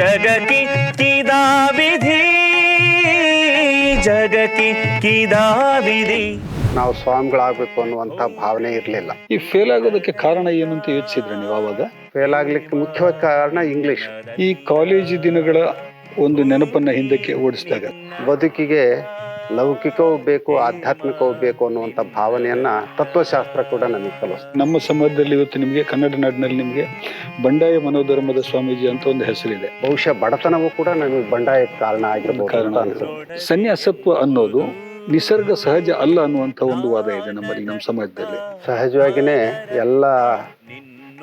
ಅವು ವಿಧಿ? ಕಿದಾವಿಧಿ ಕಿದಾ ವಿಧಿ? ನಾವು ಸ್ವಾಮಿಗಳಾಗಬೇಕು ಅನ್ನುವಂತ ಭಾವನೆ ಇರಲಿಲ್ಲ. ಈ ಫೇಲ್ ಆಗೋದಕ್ಕೆ ಕಾರಣ ಏನು ಅಂತ ಯೋಚಿಸಿದ್ರೆ ನೀವು ಅವಾಗ ಫೇಲ್ ಆಗ್ಲಿಕ್ಕೆ ಮುಖ್ಯವಾದ ಕಾರಣ ಇಂಗ್ಲಿಷ್ ಈ ಕಾಲೇಜು ದಿನಗಳ ಒಂದು ನೆನಪನ್ನ ಹಿಂದಕ್ಕೆ ಓಡಿಸಿದಾಗ? ಬದುಕಿಗೆ ಲೌಕಿಕವೂ ಬೇಕು ಆಧ್ಯಾತ್ಮಿಕವೂ ಬೇಕು ಅನ್ನುವಂಥ ಭಾವನೆಯನ್ನ ತತ್ವಶಾಸ್ತ್ರ ಕೂಡ ನಮಗೆ ಕಲಿಸ್ತದೆ ನಮ್ಮ ಸಮಾಜದಲ್ಲಿ ಇವತ್ತು ನಿಮಗೆ ಕನ್ನಡ ನಾಡಿನಲ್ಲಿ ನಿಮಗೆ ಬಂಡಾಯ ಮನೋಧರ್ಮದ ಸ್ವಾಮೀಜಿ ಅಂತ ಒಂದು ಹೆಸರಿದೆ. ಬಹುಶಃ ಬಡತನವೂ ಕೂಡ ನಮಗೆ ಬಂಡಾಯಕ್ಕೆ ಕಾರಣ ಆಗಿರಬಹುದು ಸನ್ಯಾಸತ್ವ ಅನ್ನೋದು ನಿಸರ್ಗ ಸಹಜ ಅಲ್ಲ ಅನ್ನುವಂಥ ಒಂದು ವಾದ ಇದೆ ನಮ್ಮಲ್ಲಿ ನಮ್ಮ ಸಮಾಜದಲ್ಲಿ. ಸಹಜವಾಗಿಯೇ ಎಲ್ಲ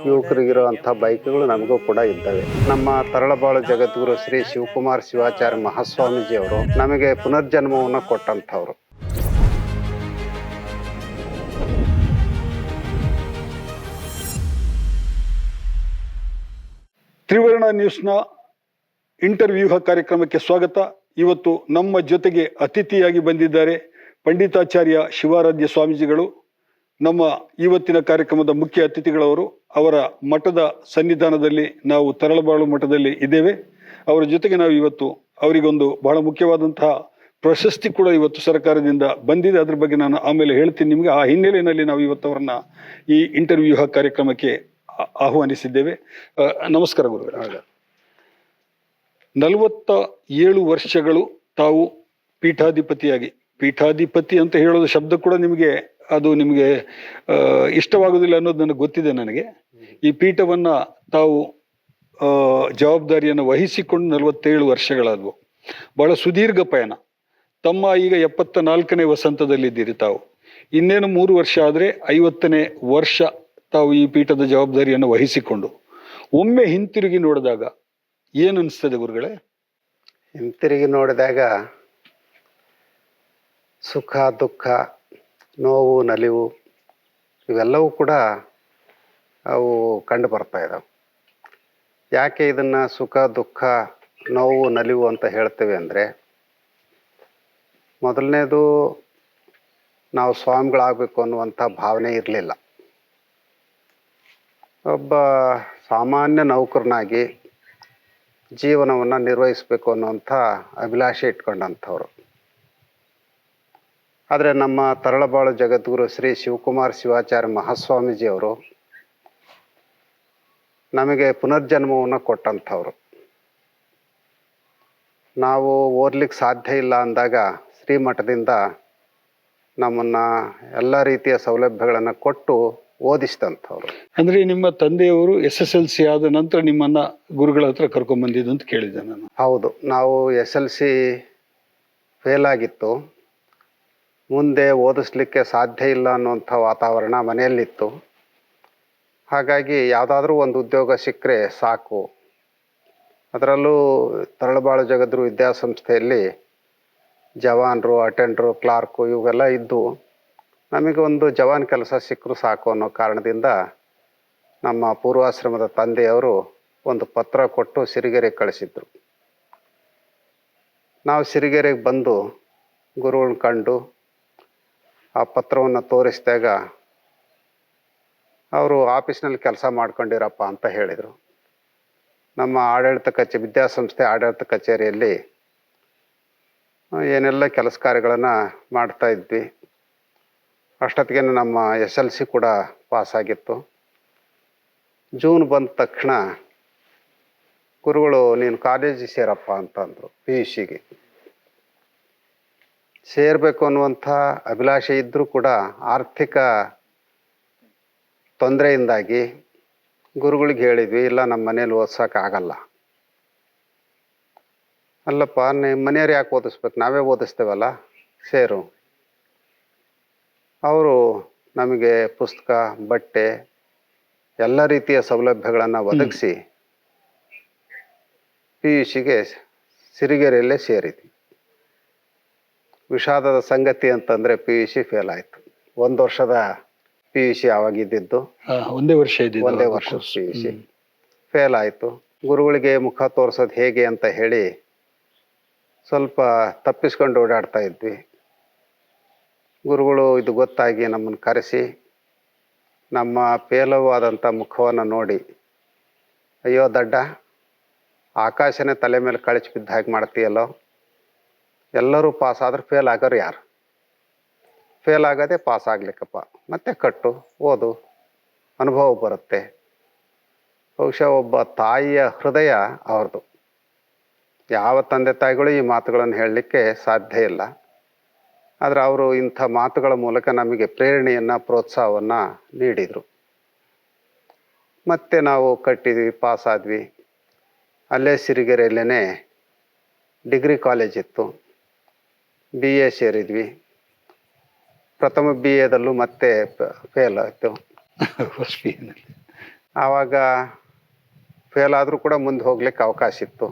ಯುವಕರಿಗಿರುವಂಥ ಬೈಕ್ಗಳು ನಮಗೂ ಕೂಡ ಇದ್ದಾವೆ. ನಮ್ಮ ತರಳಬಾಳು ಜಗದ್ಗುರು ಶ್ರೀ ಶಿವಕುಮಾರ್ ಶಿವಾಚಾರ್ಯ ಮಹಾಸ್ವಾಮೀಜಿ ಅವರು ನಮಗೆ ಪುನರ್ಜನ್ಮವನ್ನು ಕೊಟ್ಟಂಥವ್ರು. ತ್ರಿವರ್ಣ ನ್ಯೂಸ್ನ ಇಂಟರ್ವ್ಯೂ ಕಾರ್ಯಕ್ರಮಕ್ಕೆ ಸ್ವಾಗತ. ಇವತ್ತು ನಮ್ಮ ಜೊತೆಗೆ ಅತಿಥಿಯಾಗಿ ಬಂದಿದ್ದಾರೆ ಪಂಡಿತಾಚಾರ್ಯ ಶಿವಾರಾಧ್ಯ ಸ್ವಾಮೀಜಿಗಳು. ನಮ್ಮ ಇವತ್ತಿನ ಕಾರ್ಯಕ್ರಮದ ಮುಖ್ಯ ಅತಿಥಿಗಳವರು ಅವರ ಮಠದ ಸನ್ನಿಧಾನದಲ್ಲಿ ನಾವು ತರಳಬಾಳು ಮಠದಲ್ಲಿ ಇದ್ದೇವೆ. ಅವರ ಜೊತೆಗೆ ನಾವು ಇವತ್ತು ಅವರಿಗೊಂದು ಬಹಳ ಮುಖ್ಯವಾದಂತಹ ಪ್ರಶಸ್ತಿ ಕೂಡ ಇವತ್ತು ಸರ್ಕಾರದಿಂದ ಬಂದಿದೆ. ಅದ್ರ ಬಗ್ಗೆ ನಾನು ಆಮೇಲೆ ಹೇಳ್ತೀನಿ ನಿಮಗೆ. ಆ ಹಿನ್ನೆಲೆಯಲ್ಲಿ ನಾವು ಇವತ್ತು ಅವರನ್ನ ಈ ಇಂಟರ್ವ್ಯೂ ಕಾರ್ಯಕ್ರಮಕ್ಕೆ ಆಹ್ವಾನಿಸಿದ್ದೇವೆ. ನಮಸ್ಕಾರ ಗುರು ನಲವತ್ತ ಏಳು ವರ್ಷಗಳು ತಾವು ಪೀಠಾಧಿಪತಿಯಾಗಿ. ಪೀಠಾಧಿಪತಿ ಅಂತ ಹೇಳೋದು ಶಬ್ದ ಕೂಡ ನಿಮಗೆ ಅದು ನಿಮಗೆ ಇಷ್ಟವಾಗುವುದಿಲ್ಲ ಅನ್ನೋದು ನನಗೆ ಗೊತ್ತಿದೆ ನನಗೆ. ಈ ಪೀಠವನ್ನ ತಾವು ಜವಾಬ್ದಾರಿಯನ್ನು ವಹಿಸಿಕೊಂಡು ನಲವತ್ತೇಳು ವರ್ಷಗಳಾದವು. ಬಹಳ ಸುದೀರ್ಘ ಪಯಣ. ತಮ್ಮ ಈಗ ಎಪ್ಪತ್ತ ನಾಲ್ಕನೇ ವಸಂತದಲ್ಲಿದ್ದೀರಿ ತಾವು. ಇನ್ನೇನು ಮೂರು ವರ್ಷ ಆದರೆ ಐವತ್ತನೇ ವರ್ಷ ತಾವು ಈ ಪೀಠದ ಜವಾಬ್ದಾರಿಯನ್ನು ವಹಿಸಿಕೊಂಡು. ಒಮ್ಮೆ ಹಿಂತಿರುಗಿ ನೋಡಿದಾಗ ಏನು ಅನಿಸ್ತದೆ ಗುರುಗಳೇ? ಹಿಂತಿರುಗಿ ನೋಡಿದಾಗ ಸುಖ, ದುಃಖ, ನೋವು, ನಲಿವು, ಇವೆಲ್ಲವೂ ಕೂಡ ಅವು ಕಂಡು ಬರ್ತಾ ಇದ್ದಾವೆ ಯಾಕೆ ಇದನ್ನು ಸುಖ, ದುಃಖ, ನೋವು, ನಲಿವು ಅಂತ ಹೇಳ್ತೇವೆ ಅಂದರೆ, ಮೊದಲನೇದು ನಾವು ಸ್ವಾಮಿಗಳಾಗಬೇಕು ಅನ್ನುವಂಥ ಭಾವನೆ ಇರಲಿಲ್ಲ. ಒಬ್ಬ ಸಾಮಾನ್ಯ ನೌಕರನಾಗಿ ಜೀವನವನ್ನು ನಿರ್ವಹಿಸಬೇಕು ಅನ್ನುವಂಥ ಅಭಿಲಾಷೆ ಇಟ್ಕೊಂಡಂಥವ್ರು. ಆದರೆ ನಮ್ಮ ತರಳಬಾಳು ಜಗದ್ಗುರು ಶ್ರೀ ಶಿವಕುಮಾರ್ ಶಿವಾಚಾರ್ಯ ಮಹಾಸ್ವಾಮೀಜಿಯವರು ನಮಗೆ ಪುನರ್ಜನ್ಮವನ್ನು ಕೊಟ್ಟಂಥವ್ರು. ನಾವು ಓದ್ಲಿಕ್ಕೆ ಸಾಧ್ಯ ಇಲ್ಲ ಅಂದಾಗ ಶ್ರೀಮಠದಿಂದ ನಮ್ಮನ್ನು ಎಲ್ಲ ರೀತಿಯ ಸೌಲಭ್ಯಗಳನ್ನು ಕೊಟ್ಟು ಓದಿಸಿದಂಥವ್ರು. ಅಂದರೆ ನಿಮ್ಮ ತಂದೆಯವರು ಎಸ್ ಎಸ್ ಎಲ್ ಸಿ ಆದ ನಂತರ ನಿಮ್ಮನ್ನು ಗುರುಗಳ ಹತ್ರ ಕರ್ಕೊಂಡ್ಬಂದಿದ್ದು ಅಂತ ಕೇಳಿದ್ದೆ ನಾನು. ಹೌದು ನಾವು ಎಸ್ ಎಲ್ ಸಿ ಫೇಲ್ ಆಗಿತ್ತು. ಮುಂದೆ ಓದಿಸ್ಲಿಕ್ಕೆ ಸಾಧ್ಯ ಇಲ್ಲ ಅನ್ನುವಂಥ ವಾತಾವರಣ ಮನೆಯಲ್ಲಿತ್ತು. ಹಾಗಾಗಿ ಯಾವುದಾದ್ರೂ ಒಂದು ಉದ್ಯೋಗ ಸಿಕ್ಕರೆ ಸಾಕು. ಅದರಲ್ಲೂ ತರಳಬಾಳು ಜಗದ್ರು ವಿದ್ಯಾಸಂಸ್ಥೆಯಲ್ಲಿ ಜವಾನರು, ಅಟೆಂಡ್ರು, ಕ್ಲಾರ್ಕು ಇವೆಲ್ಲ ಇದ್ದು ನಮಗೆ ಒಂದು ಜವಾನ್ ಕೆಲಸ ಸಿಕ್ಕರು ಸಾಕು ಅನ್ನೋ ಕಾರಣದಿಂದ ನಮ್ಮ ಪೂರ್ವಾಶ್ರಮದ ತಂದೆಯವರು ಒಂದು ಪತ್ರ ಕೊಟ್ಟು ಸಿರಿಗೆರೆಗೆ ಕಳಿಸಿದ್ರು. ನಾವು ಸಿರಿಗೆರೆಗೆ ಬಂದು ಗುರುಗಳನ್ನ ಕಂಡು ಆ ಪತ್ರವನ್ನು ತೋರಿಸಿದಾಗ ಅವರು ಆಫೀಸ್ನಲ್ಲಿ ಕೆಲಸ ಮಾಡ್ಕೊಂಡಿರಪ್ಪ ಅಂತ ಹೇಳಿದರು. ನಮ್ಮ ಆಡಳಿತ ಕಚೇರಿ ವಿದ್ಯಾಸಂಸ್ಥೆ ಆಡಳಿತ ಕಚೇರಿಯಲ್ಲಿ ಏನೆಲ್ಲ ಕೆಲಸ ಕಾರ್ಯಗಳನ್ನು ಮಾಡ್ತಾ ಇದ್ವಿ. ಅಷ್ಟೊತ್ತಿಗೆ ನಮ್ಮ ಎಸ್ ಎಲ್ ಸಿ ಕೂಡ ಪಾಸಾಗಿತ್ತು. ಜೂನ್ ಬಂದ ತಕ್ಷಣ ಗುರುಗಳು, ನೀನು ಕಾಲೇಜಿಗೆ ಸೇರಪ್ಪ ಅಂತಂದರು ಪಿ ಯು ಸಿಗೆ ಸೇರಬೇಕು ಅನ್ನುವಂಥ ಅಭಿಲಾಷೆ ಇದ್ದರೂ ಕೂಡ ಆರ್ಥಿಕ ತೊಂದರೆಯಿಂದಾಗಿ ಗುರುಗಳಿಗೆ ಹೇಳಿದ್ವಿ ಇಲ್ಲ ನಮ್ಮ ಮನೇಲಿ ಓದಿಸೋಕ್ಕಾಗಲ್ಲ. ಅಲ್ಲಪ್ಪ ನಿಮ್ಮ ಮನೆಯವ್ರು ಯಾಕೆ ಓದಿಸ್ಬೇಕು? ನಾವೇ ಓದಿಸ್ತೇವಲ್ಲ? ಸೇರು. ಅವರು ನಮಗೆ ಪುಸ್ತಕ ಬಟ್ಟೆ ಎಲ್ಲ ರೀತಿಯ ಸೌಲಭ್ಯಗಳನ್ನು ಒದಗಿಸಿ ಪಿ ಯು ಸಿಗೆ ಸಿರಿಗೆರೆಯಲ್ಲೇ ಸೇರಿದ್ವಿ. ವಿಷಾದದ ಸಂಗತಿ ಅಂತಂದರೆ ಪಿ ಯು ಸಿ ಫೇಲ್ ಆಯಿತು. ಒಂದು ವರ್ಷದ ಪಿ ಯು ಸಿ ಆವಾಗ ಇದ್ದಿದ್ದು. ಒಂದೇ ವರ್ಷ ಇದ್ದಿದ್ದು ಒಂದೇ ವರ್ಷ. ಪಿ ಯು ಸಿ ಫೇಲ್ ಆಯಿತು. ಗುರುಗಳಿಗೆ ಮುಖ ತೋರಿಸೋದು ಹೇಗೆ ಅಂತ ಹೇಳಿ ಸ್ವಲ್ಪ ತಪ್ಪಿಸ್ಕೊಂಡು ಓಡಾಡ್ತಾ ಇದ್ವಿ. ಗುರುಗಳು ಇದು ಗೊತ್ತಾಗಿ ನಮ್ಮನ್ನು ಕರೆಸಿ ನಮ್ಮ ಪೇಲವಾದಂಥ ಮುಖವನ್ನು ನೋಡಿ ಅಯ್ಯೋ ದಡ್ಡ ಆಕಾಶನೇ ತಲೆ ಮೇಲೆ ಕಳಚಿ ಬಿದ್ದ ಹಾಗೆ ಮಾಡ್ತೀಯಲ್ಲೋ. ಎಲ್ಲರೂ ಪಾಸ್ ಆದ್ರೆ ಫೇಲ್ ಆಗೋರು ಯಾರು? ಫೇಲ್ ಆಗೋದೇ ಪಾಸ್ ಆಗ್ಲಿಕ್ಕಪ್ಪ. ಮತ್ತೆ ಕಟ್ಟು, ಓದು, ಅನುಭವ ಬರುತ್ತೆ. ಬಹುಶಃ ಒಬ್ಬ ತಾಯಿಯ ಹೃದಯ ಅವ್ರದ್ದು. ಯಾವ ತಂದೆ ತಾಯಿಗಳು ಈ ಮಾತುಗಳನ್ನು ಹೇಳಲಿಕ್ಕೆ ಸಾಧ್ಯ ಇಲ್ಲ. ಆದರೆ ಅವರು ಇಂಥ ಮಾತುಗಳ ಮೂಲಕ ನಮಗೆ ಪ್ರೇರಣೆಯನ್ನು, ಪ್ರೋತ್ಸಾಹವನ್ನು ನೀಡಿದರು. ಮತ್ತೆ ನಾವು ಕಟ್ಟಿದ್ವಿ ಪಾಸ್ ಆದ್ವಿ. ಅಲ್ಲೇ ಸಿರಿಗೆರೆಯಲ್ಲೇ ಡಿಗ್ರಿ ಕಾಲೇಜ್ ಇತ್ತು. ಬಿ ಎ ಸೇರಿದ್ವಿ. ಪ್ರಥಮ ಬಿ ಎದಲ್ಲೂ ಮತ್ತೆ ಫೇಲ್ ಆಯಿತು. ಫಸ್ಟ್ ಆವಾಗ ಫೇಲ್ ಆದರೂ ಕೂಡ ಮುಂದೆ ಹೋಗ್ಲಿಕ್ಕೆ ಅವಕಾಶ ಇತ್ತು.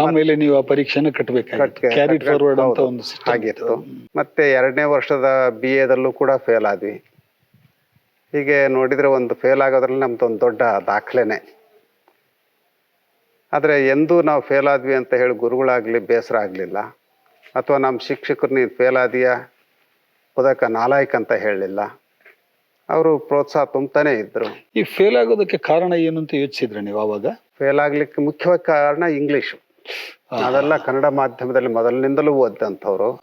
ಆಮೇಲೆ ನೀವು ಆ ಪರೀಕ್ಷೆನ ಕಟ್ಟಬೇಕಾಗಿತ್ತು ಆಗಿತ್ತು ಮತ್ತೆ ಎರಡನೇ ವರ್ಷದ ಬಿ ಎದಲ್ಲೂ ಕೂಡ ಫೇಲ್ ಆದ್ವಿ. ಹೀಗೆ ನೋಡಿದರೆ ಒಂದು ಫೇಲ್ ಆಗೋದ್ರಲ್ಲಿ ನಮ್ದು ಒಂದು ದೊಡ್ಡ ದಾಖಲೆನೆ. ಆದರೆ ಎಂದೂ ನಾವು ಫೇಲ್ ಆದ್ವಿ ಅಂತ ಹೇಳಿ ಗುರುಗಳಾಗಲಿ ಬೇಸರ ಆಗಲಿಲ್ಲ. ಅಥವಾ ನಮ್ಮ ಶಿಕ್ಷಕರು ನೀನು ಫೇಲ್ ಆದಿಯಾ? ಉದಕ ನಾಲಾಯಕ್ ಅಂತ ಹೇಳಲಿಲ್ಲ. ಅವರು ಪ್ರೋತ್ಸಾಹ ತುಂಬತಾನೆ ಇದ್ರು. ಈ ಫೇಲ್ ಆಗೋದಕ್ಕೆ ಕಾರಣ ಏನು ಅಂತ ಯೋಚಿಸಿದ್ರೆ ನೀವು ಅವಾಗ ಫೇಲ್ ಆಗ್ಲಿಕ್ಕೆ ಮುಖ್ಯವಾದ ಕಾರಣ ಇಂಗ್ಲಿಷ್. ಅದೆಲ್ಲ ಕನ್ನಡ ಮಾಧ್ಯಮದಲ್ಲಿ ಮೊದಲಿನಿಂದಲೂ ಓದಂತವ್ರು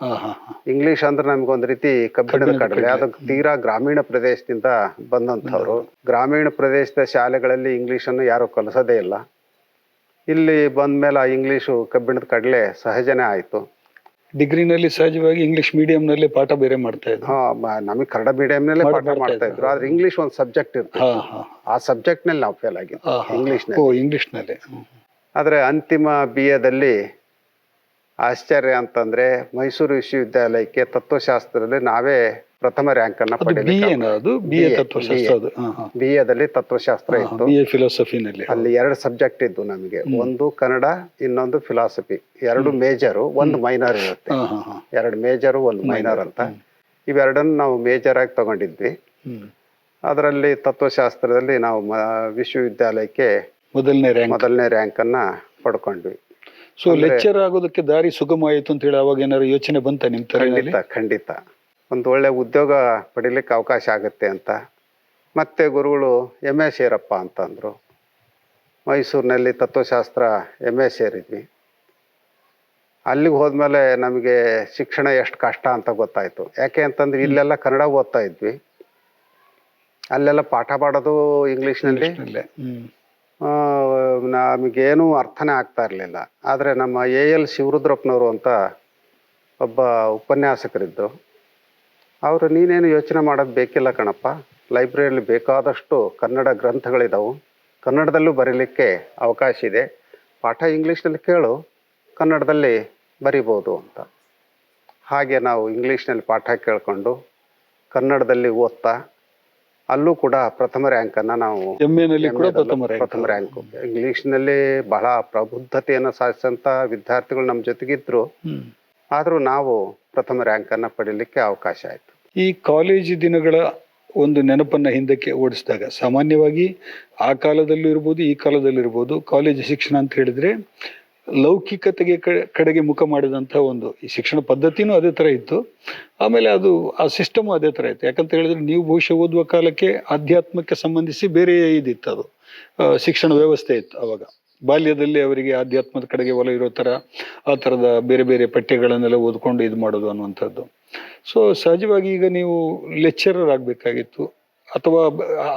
ಇಂಗ್ಲಿಷ್ ಅಂದ್ರೆ ನಮ್ಗೊಂದ್ ರೀತಿ ಕಬ್ಬಿಣದ ಕಡಲೆ ಅದಕ್ಕೆ ಅದು ತೀರಾ ಗ್ರಾಮೀಣ ಪ್ರದೇಶದಿಂದ ಬಂದಂಥವ್ರು. ಗ್ರಾಮೀಣ ಪ್ರದೇಶದ ಶಾಲೆಗಳಲ್ಲಿ ಇಂಗ್ಲಿಷ್ ಅನ್ನು ಯಾರು ಕಲಿಸೋದೇ ಇಲ್ಲ. ಇಲ್ಲಿ ಬಂದ್ಮೇಲೆ ಆ ಇಂಗ್ಲಿಷು ಕಬ್ಬಿಣದ ಕಡಲೆ ಸಹಜನೇ ಆಯ್ತು. ಡಿಗ್ರಿನಲ್ಲಿ ಸಹಜವಾಗಿ ಇಂಗ್ಲಿಷ್ನಲ್ಲಿ ಪಾಠ ಬೇರೆ ಮಾಡ್ತಾ ಇದ್ರು. ಹಾ ನಮಗೆ ಕನ್ನಡ ಮೀಡಿಯಂನಲ್ಲೇ ಮಾಡ್- ಪಾಠ ಮಾಡ್ತಾ ಇದ್ರು. ಆದ್ರೆ ಇಂಗ್ಲಿಷ್ ಒಂದು ಸಬ್ಜೆಕ್ಟ್ ಹಾ ಆ ಸಬ್ಜೆಕ್ಟ್ನಲ್ಲಿ ನಾವು ಫೇಲ್ ಆಗಿದ್ದು. ಇಂಗ್ಲಿಷ್ ಓ ಇಂಗ್ಲಿಷ್ನಲ್ಲಿ ಆದ್ರೆ ಅಂತಿಮ ಬಿ ಎದಲ್ಲಿ ಆಶ್ಚರ್ಯ ಅಂತಂದ್ರೆ ಮೈಸೂರು ವಿಶ್ವವಿದ್ಯಾಲಯಕ್ಕೆ ತತ್ವಶಾಸ್ತ್ರದಲ್ಲಿ ನಾವೇ ಪ್ರಥಮ ರ್ಯಾಂಕ್ ಅನ್ನ ಬಿ ಪಡೆಯಲಿಕ್ಕೆ ಎನ ಬಿ ಎ ತತ್ವಶಾಸ್ತ್ರ ಬಿ ಎದಲ್ಲಿ ತತ್ವಶಾಸ್ತ್ರ ಇತ್ತು. ಬಿ ಎ ಫಿಲಾಸಫಿನಲ್ಲಿ ಅಲ್ಲಿ ಎರಡು ಸಬ್ಜೆಕ್ಟ್ ಇದ್ದು ನಮಗೆ. ಒಂದು ಕನ್ನಡ ಇನ್ನೊಂದು ಫಿಲಾಸಫಿ ಎರಡು ಮೇಜರು ಒಂದು ಮೈನರ್ ಇರುತ್ತೆ. ಎರಡು ಮೇಜರು ಒಂದು ಮೈನರ್ ಅಂತ. ಇವೆರಡನ್ನು ನಾವು ಮೇಜರ್ ಆಗಿ ತಗೊಂಡಿದ್ವಿ. ಅದರಲ್ಲಿ ತತ್ವಶಾಸ್ತ್ರದಲ್ಲಿ ನಾವು ವಿಶ್ವವಿದ್ಯಾಲಯಕ್ಕೆ ಮೊದಲನೇ ರ್ಯಾಂಕ್ ಮೊದಲನೇ ರ್ಯಾಂಕ್ ಅನ್ನ ಪಡ್ಕೊಂಡ್ವಿ. ಸೊ ಲೆಕ್ಚರ್ ಆಗೋದಕ್ಕೆ ದಾರಿ ಸುಗಮ ಆಯಿತು ಅಂತ ಹೇಳಿ ಅವಾಗ ಏನಾದ್ರು ಯೋಚನೆ ಬಂತ ನಿಮ್ಮ ಖಂಡಿತ ಖಂಡಿತ. ಒಂದು ಒಳ್ಳೆ ಉದ್ಯೋಗ ಪಡಿಲಿಕ್ಕೆ ಅವಕಾಶ ಆಗುತ್ತೆ ಅಂತ. ಮತ್ತೆ ಗುರುಗಳು ಎಂ ಎ ಶೇರಪ್ಪ ಅಂತಂದರು. ಮೈಸೂರಿನಲ್ಲಿ ತತ್ವಶಾಸ್ತ್ರ ಎಂ ಎ ಸೇರಿದ್ವಿ. ಅಲ್ಲಿಗೆ ಹೋದ್ಮೇಲೆ ನಮಗೆ ಶಿಕ್ಷಣ ಎಷ್ಟು ಕಷ್ಟ ಅಂತ ಗೊತ್ತಾಯಿತು. ಯಾಕೆ ಅಂತಂದ್ರೆ ಇಲ್ಲೆಲ್ಲ ಕನ್ನಡ ಓದ್ತಾ ಇದ್ವಿ. ಅಲ್ಲೆಲ್ಲ ಪಾಠ ಮಾಡೋದು ಇಂಗ್ಲೀಷ್ನಲ್ಲಿ. ನಮಗೇನೂ ಅರ್ಥನೇ ಆಗ್ತಾ ಇರಲಿಲ್ಲ. ಆದರೆ ನಮ್ಮ ಎ ಎಲ್ ಶಿವರುದ್ರಪ್ಪನವರು ಅಂತ ಒಬ್ಬ ಉಪನ್ಯಾಸಕರಿದ್ದರು. ಅವರು ನೀನೇನು ಯೋಚನೆ ಮಾಡೋದು ಬೇಕಿಲ್ಲ ಕಣಪ್ಪ. ಲೈಬ್ರರಿಯಲ್ಲಿ ಬೇಕಾದಷ್ಟು ಕನ್ನಡ ಗ್ರಂಥಗಳಿದ್ದಾವೆ ಕನ್ನಡದಲ್ಲೂ ಬರೀಲಿಕ್ಕೆ ಅವಕಾಶ ಇದೆ. ಪಾಠ ಇಂಗ್ಲೀಷ್ನಲ್ಲಿ ಕೇಳು ಕನ್ನಡದಲ್ಲಿ ಬರಿಬೋದು ಅಂತ. ಹಾಗೆ ನಾವು ಇಂಗ್ಲೀಷ್ನಲ್ಲಿ ಪಾಠ ಕೇಳಿಕೊಂಡು ಕನ್ನಡದಲ್ಲಿ ಓದ್ತಾ ಅಲ್ಲೂ ಕೂಡ ಪ್ರಥಮ ರ್ಯಾಂಕನ್ನು ನಾವು ಕೂಡ ಪ್ರಥಮ ರ್ಯಾಂಕ್. ಇಂಗ್ಲೀಷ್ನಲ್ಲಿ ಬಹಳ ಪ್ರಬುದ್ಧತೆಯನ್ನು ಸಾಧಿಸಿದಂಥ ವಿದ್ಯಾರ್ಥಿಗಳು ನಮ್ಮ ಜೊತೆಗಿದ್ರು. ಆದರೂ ನಾವು ಪ್ರಥಮ ರ್ಯಾಂಕನ್ನು ಪಡೀಲಿಕ್ಕೆ ಅವಕಾಶ ಆಯಿತು. ಈ ಕಾಲೇಜು ದಿನಗಳ ಒಂದು ನೆನಪನ್ನು ಹಿಂದಕ್ಕೆ ಓಡಿಸಿದಾಗ ಸಾಮಾನ್ಯವಾಗಿ ಆ ಕಾಲದಲ್ಲೂ ಇರ್ಬೋದು, ಈ ಕಾಲದಲ್ಲಿ ಇರ್ಬೋದು, ಕಾಲೇಜು ಶಿಕ್ಷಣ ಅಂತ ಹೇಳಿದ್ರೆ ಲೌಕಿಕತೆಗೆ ಕಡೆಗೆ ಮುಖ ಮಾಡಿದಂಥ ಒಂದು ಈ ಶಿಕ್ಷಣ ಪದ್ಧತಿನೂ ಅದೇ ಥರ ಇತ್ತು. ಆಮೇಲೆ ಅದು, ಆ ಸಿಸ್ಟಮು ಅದೇ ಥರ ಇತ್ತು. ಯಾಕಂತ ಹೇಳಿದ್ರೆ ನೀವು ಬಹುಶಃ ಓದುವ ಕಾಲಕ್ಕೆ ಆಧ್ಯಾತ್ಮಕ್ಕೆ ಸಂಬಂಧಿಸಿ ಬೇರೆ ಇದಿತ್ತು ಅದು. ಶಿಕ್ಷಣ ವ್ಯವಸ್ಥೆ ಇತ್ತು ಅವಾಗ. ಬಾಲ್ಯದಲ್ಲಿ ಅವರಿಗೆ ಆಧ್ಯಾತ್ಮದ ಕಡೆಗೆ ಒಲ ಇರೋ ಥರ ಆ ಥರದ ಬೇರೆ ಬೇರೆ ಪಠ್ಯಗಳನ್ನೆಲ್ಲ ಓದ್ಕೊಂಡು ಇದು ಮಾಡೋದು ಅನ್ನುವಂಥದ್ದು. ಸೊ ಸಹಜವಾಗಿ ಈಗ ನೀವು ಲೆಕ್ಚರರ್ ಆಗಬೇಕಾಗಿತ್ತು. ಅಥವಾ